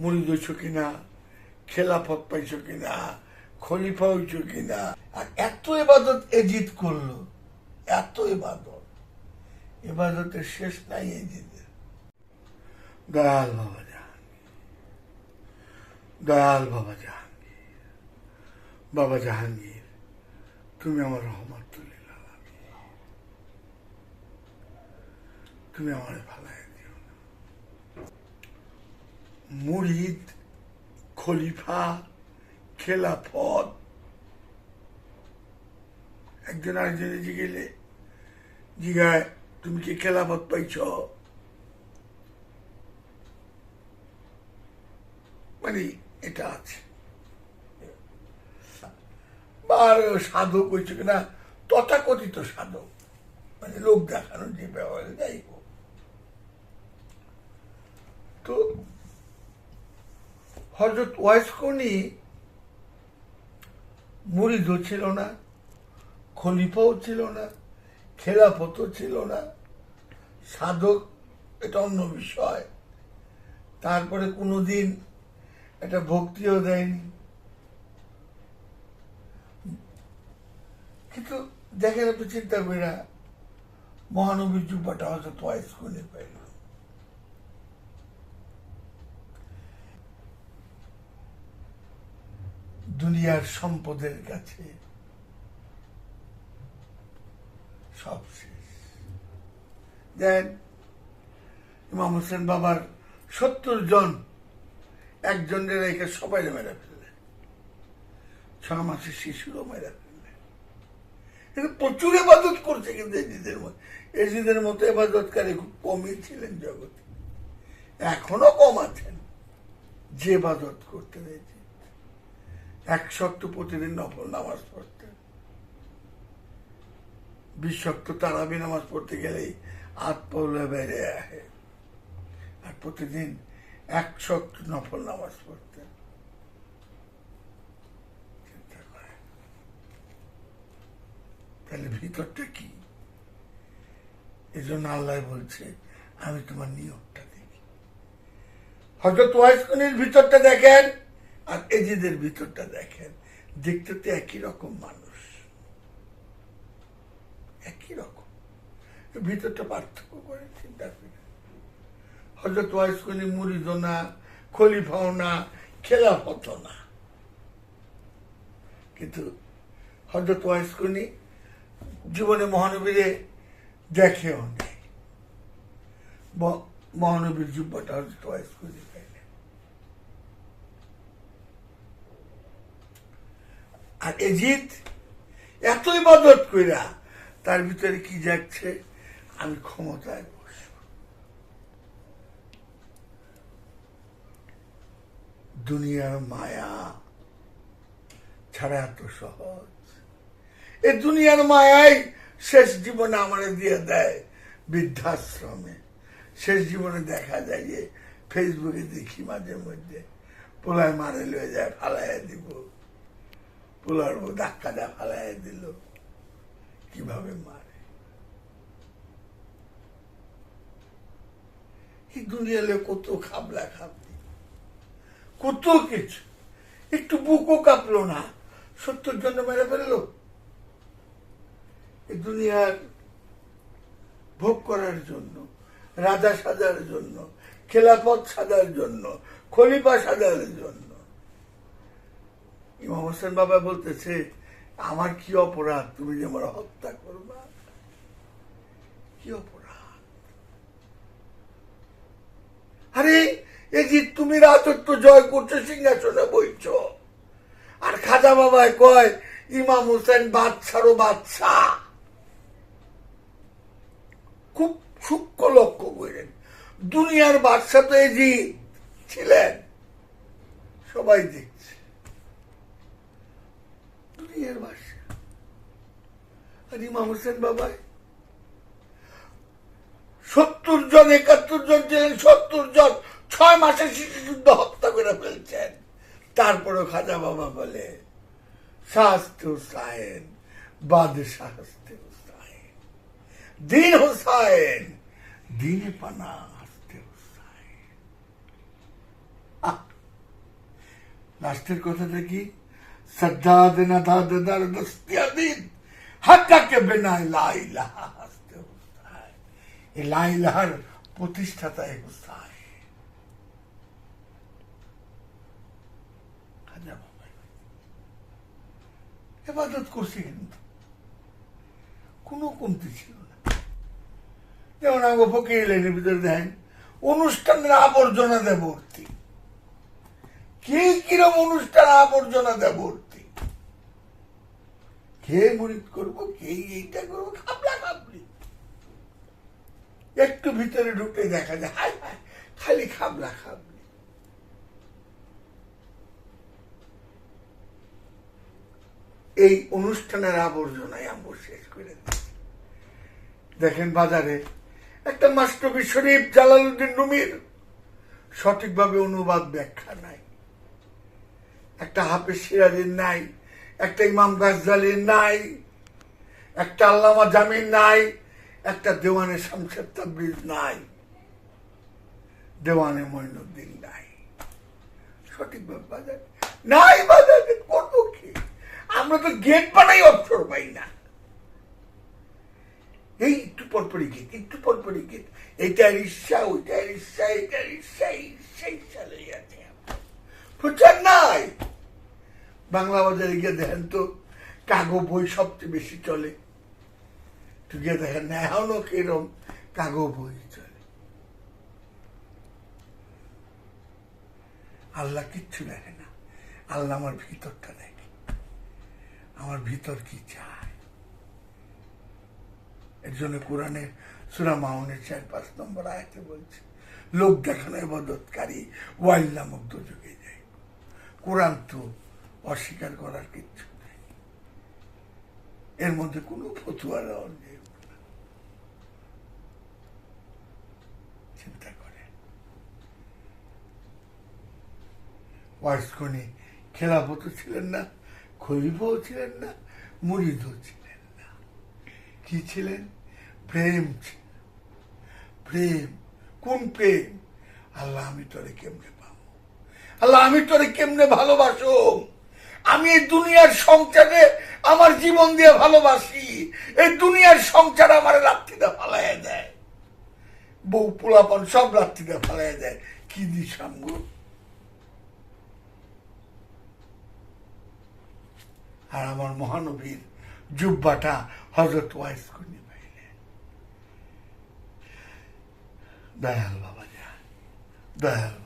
মুড়ি দইছ কিনা, খেলাফত পাইছ কিনা, খলিফা হইছ কিনা, আর এত এবাদত এজিদ করল, এত এবাদত এবাদতের শেষ নাই এজিদের। দয়াল বাবা জাহাঙ্গীর, দয়াল বাবা জাহাঙ্গীর বাবা জাহাঙ্গীর, তুমি আমার রহমতুল্লিল আলামিন। তুমি আমার না মুরিদ খলিফা, খেলাফত। একজন আরেকজনে জিগেলে, জিগায়, তুমি কি খেলাফত পাইছ? মানে এটা আছে। আর সাধক হয়েছে কিনা? তথাকথিত সাধক। মানে লোক দেখানোর যে ব্যবহারে যাই হোক তো হজরত ওয়াইসকনি মুরিদও ছিল না, খলিফাও ছিল না, খেলাফতও ছিল না। সাধক এটা অন্য বিষয়। তারপরে কোনোদিন একটা ভক্তিও দেয়নি। কিন্তু দেখেন একটু চিন্তা করে মহানবীর যুব্বাটা হয়তো তোয়াইস করে পাইল। দুনিয়ার সম্পদের কাছে। সব শেষ। দেন ইমাম হোসেন বাবার সত্তর জন একজনের রেখে সবাই মেরে ফেললেন। ছ মাসের শিশুরও মেরে ফেললেন। কিন্তু প্রচুর এবাদত করছে কিন্তু এজিদের মতো এজিদের মতো এবাদতকারী খুব কমই ছিলেন জগতে। এখনও কম আছেন। যে এবাদত করতে হয়েছে এক শক্ত প্রতিদিন নফল নামাজ পড়তেন বিশ শক্ত তারাবি নামাজ পড়তে গেলেই হাত পৌলে বেড়ে আহে। আর প্রতিদিন এক শক্ত নফল নামাজ পড়তেন চিন্তা করে। তাহলে ভিতরটা কি? এই জন্য আল্লাহ বলছে, আমি তোমার নিয়মটা দেখি। হজরত ওয়াইসকনির ভিতরটা দেখেন? আর এজিদের ভিতরটা দেখেন, দেখতে তো একই রকম মানুষ। একই রকম। ভিতরটা পার্থক্য করে চিন্তা করে হজরত ওয়াইসকনি মুরিদও না, খলিফাও না খেলাফত না। কিন্তু হজরত ওয়াইসকনি জীবনে মহানবীরে দেখেও নেই। মহানবীর যুব্বটা হজরত ওয়াইসকনি পাইলেন আর এজিদ এত ইবাদত কইরা তার ভিতরে কি যাচ্ছে? আমি ক্ষমতায় বসব। দুনিয়ার মায়া ছাড়া এত সহজ। এ দুনিয়ার মায়াই শেষ জীবনে আমার দিয়ে দেয় বৃদ্ধাশ্রমে। শেষ জীবনে দেখা যায় যে ফেসবুকে দেখি মাঝে মধ্যে পোলায় মারে লয়ে যায়, ফালাইয়া দিব। পোলার ধাক্কা দেয় ফালাইয়া দিল। কীভাবে মারে? দুনিয়ালে কত খাবলা খাবলি। কত কিছু। একটু বুকও কাঁপলো না। সত্তর জন্য মেরে ফেলল। এই দুনিয়ার ভোগ করার জন্য, রাজা সাজার জন্য, খেলাফত সাজার জন্য, খলিফা সাজার জন্য ইমাম হোসেন বাবা বলতেছে, আমার কি অপরাধ? তুমি যে আমার হত্যা করবা। কি অপরাধ? আরে, এই যে তুমি রাজত্ব জয় করছ, সিংহাসনে বইছ। আর খাজা বাবায় কয়, ইমাম হোসেন বাদশারও বাদশা খুব সূক্ষ্ম লক্ষ্য করেন দুনিয়ার বাদশা তো যে ছিলেন। সবাই দেখছে দুনিয়ার বাদশা আর ইমাম হোসেন বাবাই। সত্তর জন, একাত্তর জন ছিলেন সত্তর জন ছয় মাসে শিশু যুদ্ধ হত্যা করে ফেলছেন। তারপরে খাজা বাবা বলে শাস্তে হুসাইন, বাদশাহ হস্তে হুসাইন, দিন হুসাইন, দিনে পানা হস্তে হুসাইন। লাস্টের কথাটা কি? সজ্জাদ না দাদ দার দস্তিয়া দিন হাক্কাকে বেনায় লাইলাহা হাসতে হুসায় এই লাইলাহার এবাদত করছি কিন্তু। কোনো কমতি ছিল না। যেমন আমাকে ফকির লাইনের ভিতরে দেন অনুষ্ঠানের আবর্জনা দেয় ভর্তি কে কিরম অনুষ্ঠান আবর্জনা দেয় কে মুরিদ করব, কে এইটা করব খাবলা খাবলি একটু ভিতরে ঢুকলে দেখা যায় খালি খাবলা খাবলি এই অনুষ্ঠানের আবর্জনায় আমরা শেষ করে দেখেন বাজারে একটা মাস্টবি শরীফ জালালউদ্দিন রুমির সঠিকভাবে অনুবাদ ব্যাখ্যা নাই। একটা হাফেজ সিরাজের নাই। একটা ইমাম গাজদালির নাই, একটা আল্লামা জামিন নাই, একটা দেওয়ানে শামশেদ তাবরিজ নাই, দেওয়ানে মঈনুদ্দিন নাই। সঠিকভাবে বাজারে নাই বাজারে করব কি? আমরা তো গেট বানাই অবসর পাই না। এই একটু পরপরই গীত একটু পরপরই গীত এইটার ইচ্ছা ওইটার ইচ্ছা এইটার ইচ্ছা ইচ্ছা ইচ্ছা আছে। প্রচার নাই। বাংলা বাজারে গিয়ে দেখেন তো কাগো বই সবচেয়ে বেশি চলে। তো গিয়ে দেখেন না, এখনও কিরম কাগো বই চলে। আল্লাহ কিচ্ছু দেখে না। আল্লাহ আমার ভিতরটা দেখে। আমার ভিতর কি চায়? এর জন্য কোরআনে সুরা মাউনের চার পাঁচ নম্বর আয়াতে বলছে, লোক দেখানো এবাদতকারী ওয়াইল নামক দুযোগে যায়। কোরআন তো অস্বীকার করার কিচ্ছু নেই। এর মধ্যে কোনো ফতুয়া দেওয়ার নেই। চিন্তা করে। ওয়াইসকনি খেলাফত ছিলেন না, খলিফও ছিলেন না, মুরিদও ছিলেন না। কি ছিলেন? প্রেম প্রেম, কোন প্রেম? আল্লাহ আমি তোরে কেমনে পাবো? আল্লাহ আমি তোরে কেমনে ভালোবাসো আমি এই দুনিয়ার সংসারে আমার জীবন দিয়ে ভালোবাসি। এই দুনিয়ার সংসার আমার রাত্রিটা ফালাইয়া দেয়। বউ পোলাপন সব রাত্রিটা ফালাইয়া দেয়। কি দি আর আমার মহানবীর জুব্বাটা হজরত ওয়াইস কর্ণী পাইলেন দয়াল বাবা যা, দয়াল